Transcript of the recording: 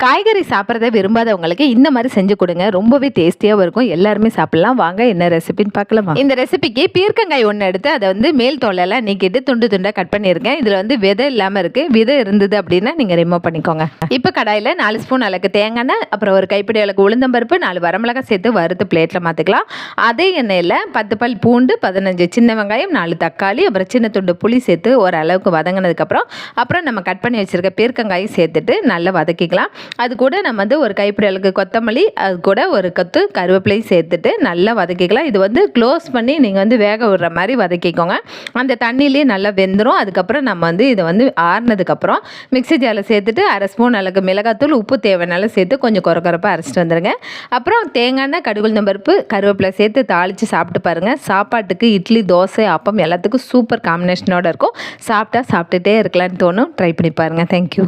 காய்கறி சாப்பிட்றத விரும்பாதவங்களுக்கு இந்த மாதிரி செஞ்சு கொடுங்க. ரொம்பவே டேஸ்டியாகவும் இருக்கும். எல்லாருமே சாப்பிடலாம். வாங்க என்ன ரெசிபின்னு பார்க்கலாமா. இந்த ரெசிபிக்கு பீர்க்கங்காய் ஒன்று எடுத்து அதை வந்து மேல் தோலெல்லாம் நீக்கிட்டு துண்டு துண்டாக கட் பண்ணியிருக்கேன் இதில் வந்து விதை இல்லாமல் இருக்குது விதை இருந்தது அப்படின்னா நீங்கள் ரிமூவ் பண்ணிக்கோங்க. இப்போ கடாயில் நாலு ஸ்பூன் அளவுக்கு தேங்காய் அப்புறம் ஒரு கைப்பிடி அளவுக்கு உளுந்தம்பருப்பு நாலு வரமிளகாய் சேர்த்து வறுத்து பிளேட்டில் மாற்றிக்கலாம் அதே எண்ணெயில் பத்து பல் பூண்டு பதினஞ்சு சின்ன வெங்காயம் நாலு தக்காளி அப்புறம் சின்ன துண்டு புளி சேர்த்து ஒரு அளவுக்கு வதங்கினதுக்கப்புறம் அப்புறம் நம்ம கட் பண்ணி வச்சுருக்க பீர்க்கங்காயும் சேர்த்துட்டு நல்லா வதக்கிக்கலாம். அது கூட நம்ம வந்து ஒரு கைப்பிடி அளவுக்கு கொத்தமல்லி அது கூட ஒரு கொத்து கருவேப்பிலையும் சேர்த்துட்டு நல்லா வதக்கிக்கலாம். இது வந்து க்ளோஸ் பண்ணி நீங்கள் வந்து வேக விடுற மாதிரி வதக்கிக்கோங்க. அந்த தண்ணியிலே நல்லா வெந்துடும் அதுக்கப்புறம் நம்ம வந்து இதை வந்து ஆறுனதுக்கப்புறம் மிக்ஸி ஜாரில் சேர்த்துட்டு அரை ஸ்பூன் அளவுக்கு மிளகாத்தூள் உப்பு தேவைனாலும் சேர்த்து கொஞ்சம் குறக்குறப்பாக அரைச்சிட்டு வந்துடுங்க அப்புறம் தேங்காய் எண்ணெய் கடுகுள் பருப்பு கருவேப்பிலை சேர்த்து தாளித்து சாப்பிட்டு பாருங்கள் சாப்பாட்டுக்கு இட்லி தோசை அப்பம் எல்லாத்துக்கும் சூப்பர் காம்பினேஷனோடு இருக்கும். சாப்பிட்டா சாப்பிட்டுட்டே இருக்கலாம்னு தோணும். ட்ரை பண்ணி பாருங்கள் தேங்க்யூ